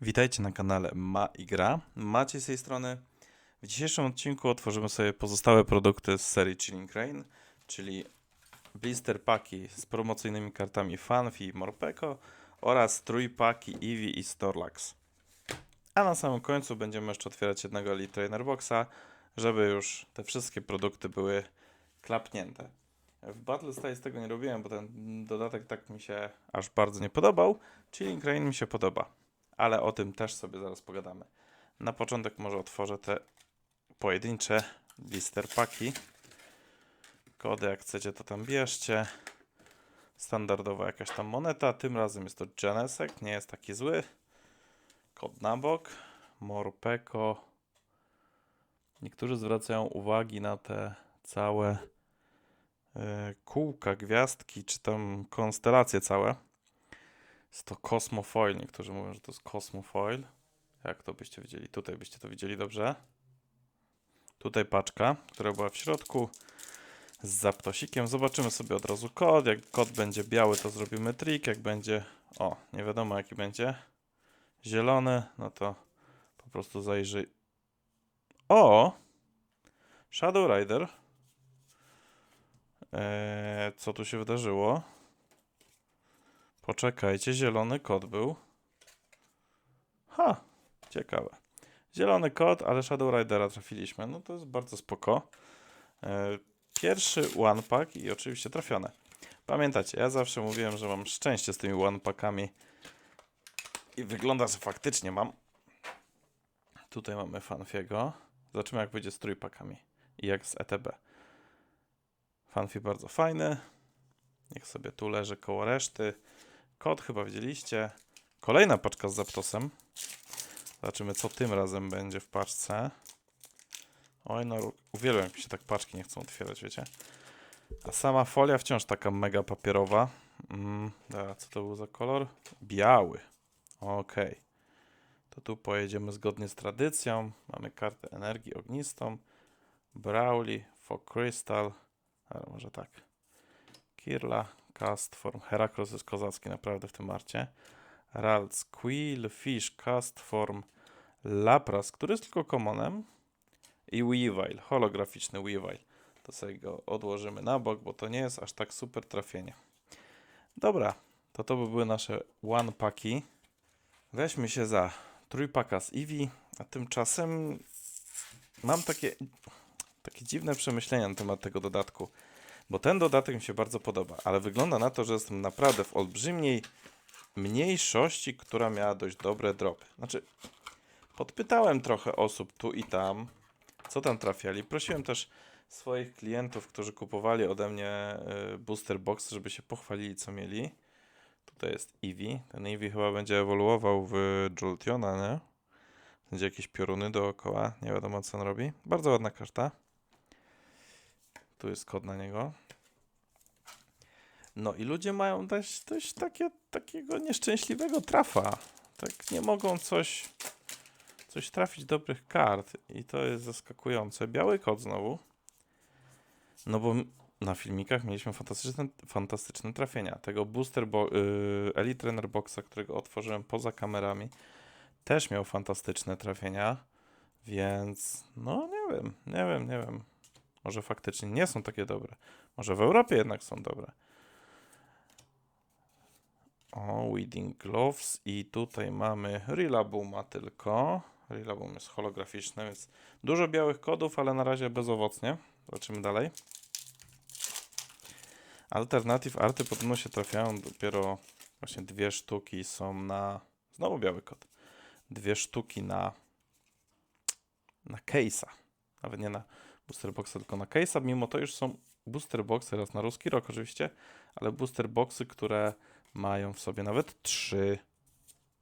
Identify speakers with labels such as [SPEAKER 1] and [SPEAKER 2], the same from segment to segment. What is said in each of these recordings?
[SPEAKER 1] Witajcie na kanale Ma i Gra. Macie z tej strony. W dzisiejszym odcinku otworzymy sobie pozostałe produkty z serii Chilling Rain, czyli blister paki z promocyjnymi kartami Fanfi i Morpeko oraz trójpaki Eevee i Storlax. A na samym końcu będziemy jeszcze otwierać jednego Elite Trainer Boxa, żeby już te wszystkie produkty były klapnięte. W Battle Style tego nie robiłem, bo ten dodatek tak mi się aż bardzo nie podobał. Chilling Rain mi się podoba ale o tym też sobie zaraz pogadamy. Na początek może otworzę te pojedyncze blister paki. Kody jak chcecie to tam bierzcie. Standardowa jakaś tam moneta, tym razem jest to Genesek, nie jest taki zły. Kod na bok, Morpeko. Niektórzy zwracają uwagi na te całe e, kółka, gwiazdki, czy tam konstelacje całe. Jest to Cosmofoil. Niektórzy mówią, że to jest Cosmofoil. Jak to byście widzieli? Tutaj byście to widzieli dobrze. Tutaj paczka, która była w środku z zaptosikiem. Zobaczymy sobie od razu kod. Jak kod będzie biały, to zrobimy trik. Jak będzie, o, nie wiadomo jaki będzie, zielony, no to po prostu zajrzyj. O! Shadow Rider. Eee, co tu się wydarzyło? Poczekajcie, zielony kod był. Ha, ciekawe. Zielony kod, ale Shadow Ridera trafiliśmy. No to jest bardzo spoko. E, Pierwszy one pack i oczywiście trafione. Pamiętacie, ja zawsze mówiłem, że mam szczęście z tymi one packami. I wygląda, że faktycznie mam. Tutaj mamy Fanfiego. Zobaczymy jak będzie z trójpakami i jak z ETB. Fanfi bardzo fajny. Niech sobie tu leży koło reszty. Kod chyba widzieliście. Kolejna paczka z Zaptosem. Zobaczymy, co tym razem będzie w paczce. Oj, no, uwielbiam, jak się tak paczki nie chcą otwierać, wiecie. A sama folia wciąż taka mega papierowa. Mm, dobra, co to był za kolor? Biały. Okej. To tu pojedziemy zgodnie z tradycją. Mamy kartę energii ognistą. Brawly, Fog Crystal. Ale może tak. Kirla, Cast Form. Heraklos jest kozacki naprawdę w tym arcie. Ralts, Quill, Fish, Cast Form, Lapras, który jest tylko commonem. I Weavile, holograficzny Weavile. To sobie go odłożymy na bok, bo to nie jest aż tak super trafienie. Dobra, to to by były nasze one paki. Weźmy się za trójpaka z Eevee, a tymczasem mam takie, takie dziwne przemyślenia na temat tego dodatku. Bo ten dodatek mi się bardzo podoba, ale wygląda na to, że jestem naprawdę w olbrzymiej mniejszości, która miała dość dobre dropy. Znaczy, podpytałem trochę osób tu i tam, co tam trafiali. Prosiłem też swoich klientów, którzy kupowali ode mnie y, booster box, żeby się pochwalili, co mieli. Tutaj jest Eevee. Ten Eevee chyba będzie ewoluował w Joltiona, nie? Będzie jakieś pioruny dookoła, nie wiadomo co on robi. Bardzo ładna karta. Tu jest kod na niego. No i ludzie mają dość, dość takie, takiego nieszczęśliwego trafa. Tak nie mogą coś, coś trafić dobrych kart i to jest zaskakujące. Biały kod znowu. No bo na filmikach mieliśmy fantastyczne, fantastyczne trafienia. Tego booster bo, yy, Elite Trainer Boxa, którego otworzyłem poza kamerami, też miał fantastyczne trafienia. Więc no nie wiem, nie wiem, nie wiem. Może faktycznie nie są takie dobre. Może w Europie jednak są dobre. O, Weeding Gloves i tutaj mamy Rillabooma tylko. Rillaboom jest holograficzny, więc dużo białych kodów, ale na razie bezowocnie. Zobaczymy dalej. Alternative arty podobno się trafiają dopiero właśnie dwie sztuki są na... Znowu biały kod. Dwie sztuki na na case'a. Nawet nie na booster boxa, tylko na case'a. Mimo to już są booster boxy, raz na ruski rok oczywiście, ale booster boxy, które mają w sobie nawet trzy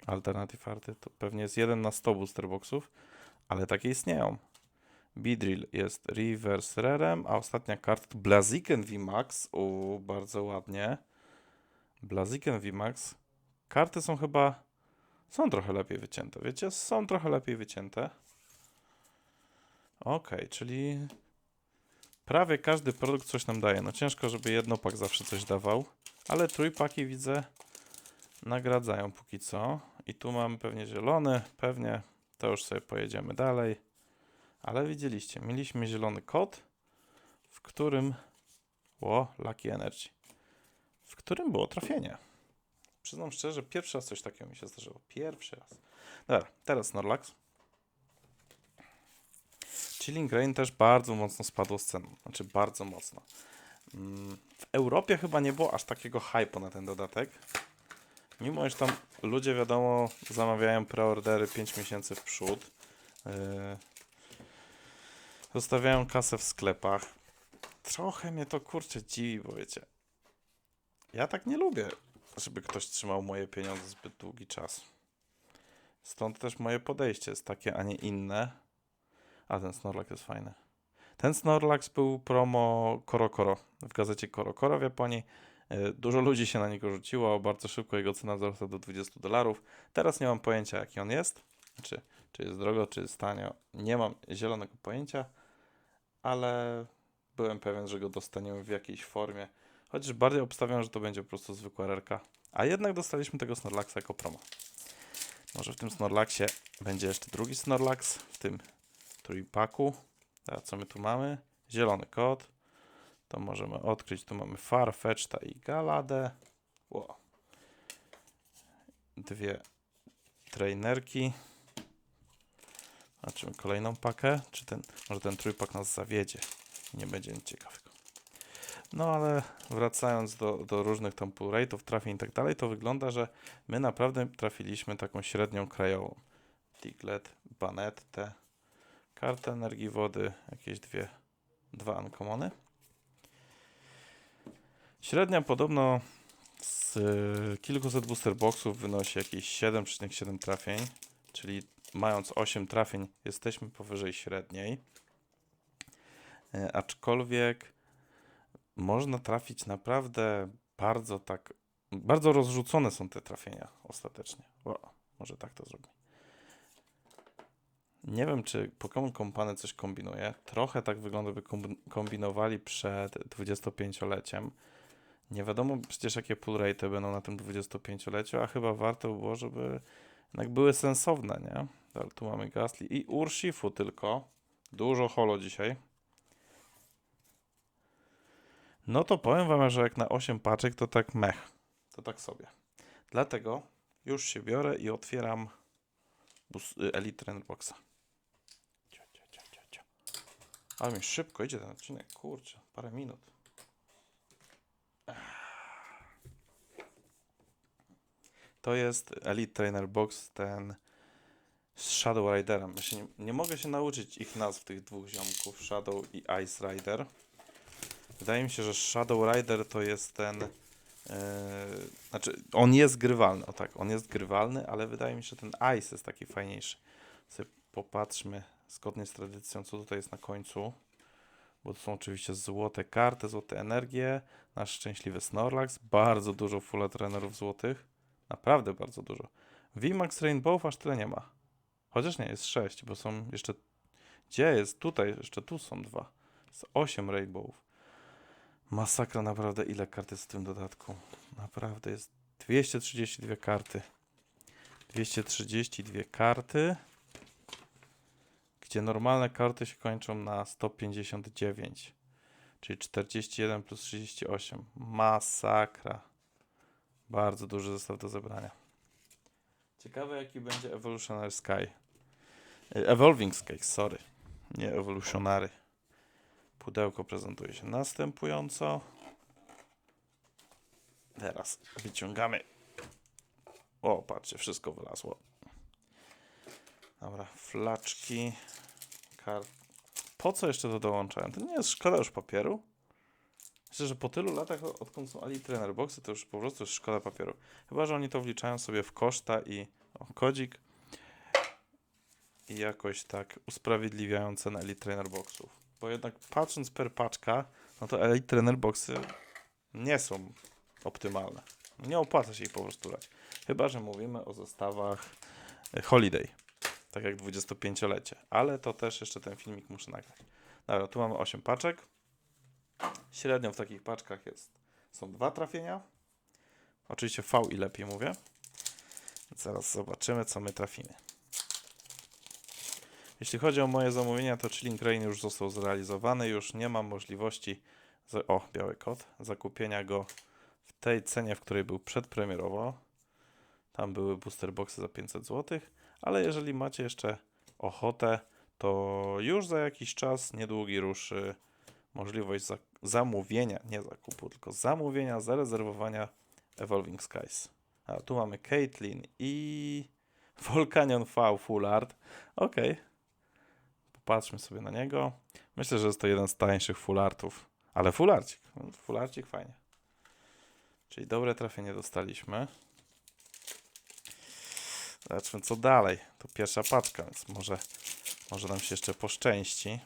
[SPEAKER 1] alternative arty. To pewnie jest jeden na 100 booster boxów, ale takie istnieją. Beedrill jest reverse rarem, a ostatnia karta to Blaziken VMAX. U, bardzo ładnie. Blaziken VMAX. Karty są chyba są trochę lepiej wycięte, wiecie? Są trochę lepiej wycięte. Okej, czyli prawie każdy produkt coś nam daje. No ciężko, żeby jednopak zawsze coś dawał, ale trójpaki widzę nagradzają póki co. i tu mamy pewnie zielony, pewnie to już sobie pojedziemy dalej. Ale widzieliście, mieliśmy zielony kod, w którym było Lucky Energy, w którym było trafienie. Przyznam szczerze, pierwszy raz coś takiego mi się zdarzyło. Pierwszy raz. Dobra, teraz Snorlax. Chilling Rain też bardzo mocno spadło z ceną. Znaczy bardzo mocno. Mm, W Europie chyba nie było aż takiego hype'u na ten dodatek. Mimo, że tam ludzie, wiadomo, zamawiają preordery 5 miesięcy w przód. Yy, zostawiają kasę w sklepach. Trochę mnie to kurczę dziwi, bo wiecie, ja tak nie lubię, żeby ktoś trzymał moje pieniądze zbyt długi czas. Stąd też moje podejście jest takie, a nie inne. A ten Snorlax jest fajny. Ten Snorlax był promo Koro Koro w gazecie Koro Koro w Japonii. E, Dużo ludzi się na niego rzuciło, bardzo szybko jego cena wzrosła do 20 dolarów. Teraz nie mam pojęcia jaki on jest, czy, czy jest drogo, czy jest tanio. Nie mam zielonego pojęcia, ale byłem pewien, że go dostaniemy w jakiejś formie. Chociaż bardziej obstawiam, że to będzie po prostu zwykła rerka. A jednak dostaliśmy tego Snorlaxa jako promo. Może w tym Snorlaxie będzie jeszcze drugi Snorlax, w tym trójpaku. A co my tu mamy? Zielony kod. To możemy odkryć. Tu mamy Farfetchta i Galadę. Ło. Dwie trainerki. Zobaczymy kolejną pakę. Czy ten, może ten trójpak nas zawiedzie. Nie będzie nic ciekawego. No ale wracając do, do różnych tam pull rate'ów, trafień i tak dalej, to wygląda, że my naprawdę trafiliśmy taką średnią krajową. Diglett, Banette, karta energii wody, jakieś dwie, dwa uncommony. Średnia podobno z y, kilkuset booster boxów wynosi jakieś 7,7 trafień, czyli mając 8 trafień jesteśmy powyżej średniej. E, aczkolwiek można trafić naprawdę bardzo tak, bardzo rozrzucone są te trafienia ostatecznie. O, może tak to zrobię. Nie wiem, czy Pokémon Company coś kombinuje. Trochę tak wygląda, by kombi- kombinowali przed 25-leciem. Nie wiadomo przecież, jakie pull rate będą na tym 25-leciu, a chyba warto by było, żeby jednak były sensowne, nie? Dobra, tu mamy Gasly i Urshifu tylko. Dużo holo dzisiaj. No to powiem wam, że jak na 8 paczek, to tak mech. To tak sobie. Dlatego już się biorę i otwieram y, Elite Trainer Boxa. Ale mi szybko idzie ten odcinek, kurczę, parę minut. To jest Elite Trainer Box, ten z Shadow Riderem. Ja nie, nie mogę się nauczyć ich nazw tych dwóch ziomków, Shadow i Ice Rider. Wydaje mi się, że Shadow Rider to jest ten. e, znaczy, on jest grywalny, o tak, on jest grywalny, ale wydaje mi się, że ten Ice jest taki fajniejszy. Sobie popatrzmy zgodnie z tradycją, co tutaj jest na końcu. Bo to są oczywiście złote karty, złote energie. Nasz szczęśliwy Snorlax. Bardzo dużo full trenerów złotych. Naprawdę bardzo dużo. VMAX Rainbow aż tyle nie ma. Chociaż nie, jest 6, bo są jeszcze. Gdzie jest? Tutaj, jeszcze tu są dwa. Jest 8 Rainbowów. Masakra naprawdę, ile kart jest w tym dodatku. Naprawdę jest 232 karty. 232 karty. Gdzie normalne karty się kończą na 159. Czyli 41 plus 38. Masakra. Bardzo duży zestaw do zebrania. Ciekawe jaki będzie Evolutionary Sky. E, Evolving Sky, sorry. Nie Evolutionary. Pudełko prezentuje się następująco. Teraz wyciągamy. O, patrzcie, wszystko wylazło. Dobra, flaczki. Kar... Po co jeszcze to dołączałem? To nie jest szkoda już papieru? Myślę, że po tylu latach, odkąd są Ali Trainer Boxy, to już po prostu jest szkoda papieru. Chyba, że oni to wliczają sobie w koszta i o, kodzik i jakoś tak usprawiedliwiają cenę Elite Trainer Boxów. Bo jednak patrząc per paczka, no to Elite Trainer Boxy nie są optymalne. Nie opłaca się ich po prostu brać. Chyba, że mówimy o zestawach e, Holiday. Tak jak 25-lecie. Ale to też jeszcze ten filmik muszę nagrać. Dobra, tu mamy 8 paczek. Średnio w takich paczkach jest, są dwa trafienia. Oczywiście V i lepiej mówię. Zaraz zobaczymy, co my trafimy. Jeśli chodzi o moje zamówienia, to Chilling Rain już został zrealizowany. Już nie mam możliwości, za- o, biały kod, zakupienia go w tej cenie, w której był przedpremierowo. Tam były booster boxy za 500 zł, ale jeżeli macie jeszcze ochotę, to już za jakiś czas, niedługi ruszy możliwość za zamówienia, nie zakupu, tylko zamówienia, zarezerwowania Evolving Skies. A tu mamy Caitlyn i Volcanion V Full Art. Ok. Popatrzmy sobie na niego. Myślę, że jest to jeden z tańszych full artów. Ale full arcik. Full arcik fajnie. Czyli dobre trafienie dostaliśmy. Zobaczmy co dalej. To pierwsza paczka, więc może, może nam się jeszcze poszczęści.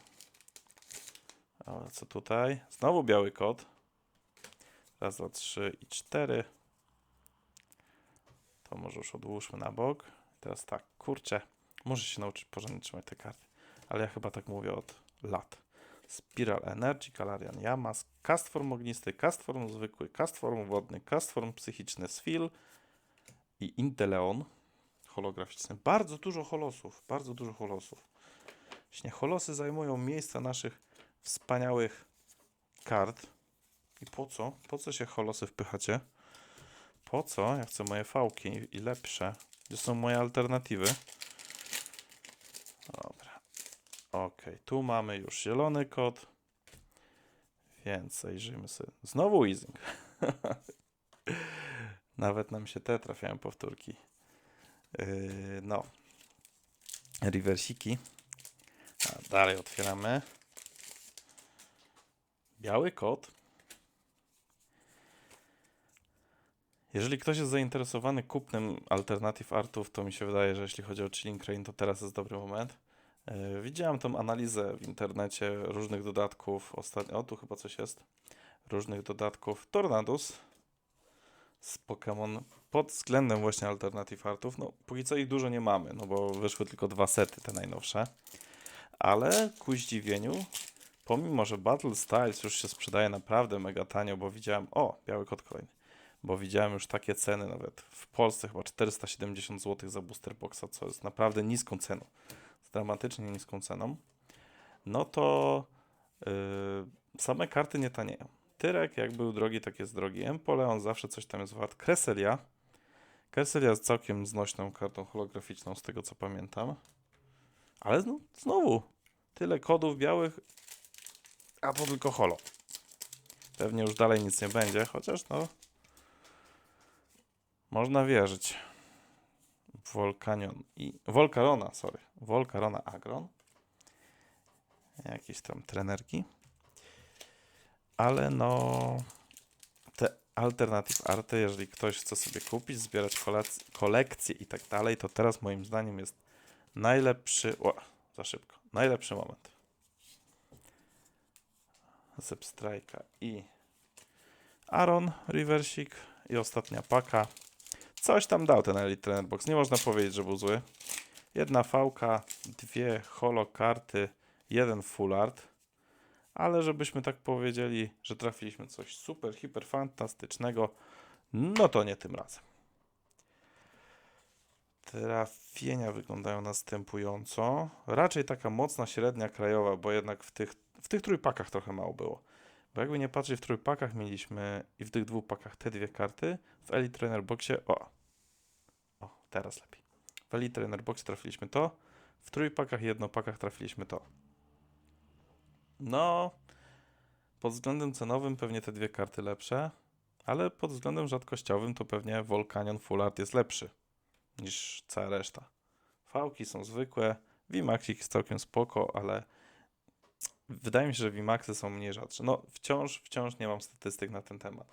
[SPEAKER 1] Ale co tutaj? Znowu biały kod. Raz, dwa, trzy i cztery. To może już odłóżmy na bok. Teraz tak, kurczę. Muszę się nauczyć porządnie trzymać te karty. Ale ja chyba tak mówię od lat. Spiral Energy, Galarian Yamas, Castform ognisty, Castform zwykły, Castform wodny, Castform psychiczny, Sfil i Inteleon holograficzny. Bardzo dużo holosów, bardzo dużo holosów. Właśnie holosy zajmują miejsca naszych wspaniałych kart. I po co? Po co się holosy wpychacie? Po co? Ja chcę moje fałki i lepsze. Gdzie są moje alternatywy? Dobra. Ok, tu mamy już zielony kod. Więc zajrzyjmy sobie. Znowu easing. Nawet nam się te trafiają powtórki. Yy, no. Reversiki. A dalej otwieramy. Biały kod. Jeżeli ktoś jest zainteresowany kupnem alternatyw artów, to mi się wydaje, że jeśli chodzi o Chilling Crane, to teraz jest dobry moment. Yy, Widziałem tą analizę w internecie różnych dodatków. Ostatnio, o tu chyba coś jest. Różnych dodatków. Tornadus z Pokémon pod względem właśnie alternatyw artów. No, póki co ich dużo nie mamy, no bo wyszły tylko dwa sety, te najnowsze. Ale ku zdziwieniu, pomimo że Battle Styles już się sprzedaje naprawdę mega tanio, bo widziałem, o, biały kod kolejny, bo widziałem już takie ceny nawet w Polsce chyba 470 zł za booster boxa, co jest naprawdę niską ceną, dramatycznie niską ceną, no to yy, same karty nie tanieją. Tyrek jak był drogi, tak jest drogi. Empoleon zawsze coś tam jest wart. Kreselia. Kreselia jest całkiem znośną kartą holograficzną, z tego co pamiętam. Ale no, znowu, tyle kodów białych, a to tylko holo. Pewnie już dalej nic nie będzie, chociaż no, można wierzyć. Volcanion i... Volcarona, sorry. Volcarona Agron. Jakieś tam trenerki. Ale no... Te alternatyw arty, jeżeli ktoś chce sobie kupić, zbierać kolekcje i tak dalej, to teraz moim zdaniem jest najlepszy... O, za szybko. Najlepszy moment. Zepstrajka i Aaron, Riversik i ostatnia paka. Coś tam dał ten Elite Trainer Box. Nie można powiedzieć, że był zły. Jedna fałka, dwie holo karty, jeden full art. Ale żebyśmy tak powiedzieli, że trafiliśmy coś super, hiper fantastycznego, no to nie tym razem. Trafienia wyglądają następująco. Raczej taka mocna średnia krajowa, bo jednak w tych, w tych trójpakach trochę mało było. Bo jakby nie patrzeć, w trójpakach mieliśmy i w tych dwóch pakach te dwie karty. W Elite Trainer Boxie, o, o, teraz lepiej. W Elite Trainer Boxie trafiliśmy to, w trójpakach i jednopakach trafiliśmy to. No, pod względem cenowym pewnie te dwie karty lepsze, ale pod względem rzadkościowym to pewnie Volcanion Full Art jest lepszy niż cała reszta. Fałki są zwykłe, Vimaxik jest całkiem spoko, ale wydaje mi się, że Vimaxy są mniej rzadsze. No, wciąż, wciąż nie mam statystyk na ten temat.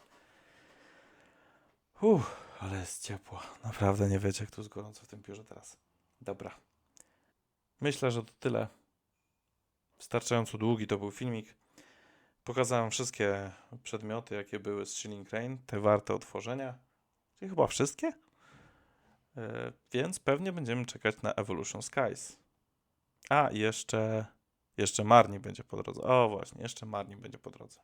[SPEAKER 1] Uff, ale jest ciepło. Naprawdę nie wiecie, jak tu jest gorąco w tym biurze teraz. Dobra. Myślę, że to tyle. Wystarczająco długi to był filmik. Pokazałem wszystkie przedmioty, jakie były z Chilling Crane, te warte otworzenia. Czyli chyba wszystkie? E, Więc pewnie będziemy czekać na Evolution Skies. A, jeszcze, jeszcze Marni będzie po drodze. O, właśnie, jeszcze Marni będzie po drodze.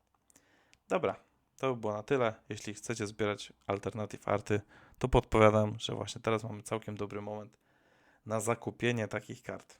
[SPEAKER 1] Dobra, to by było na tyle. Jeśli chcecie zbierać alternatyw arty, to podpowiadam, że właśnie teraz mamy całkiem dobry moment na zakupienie takich kart.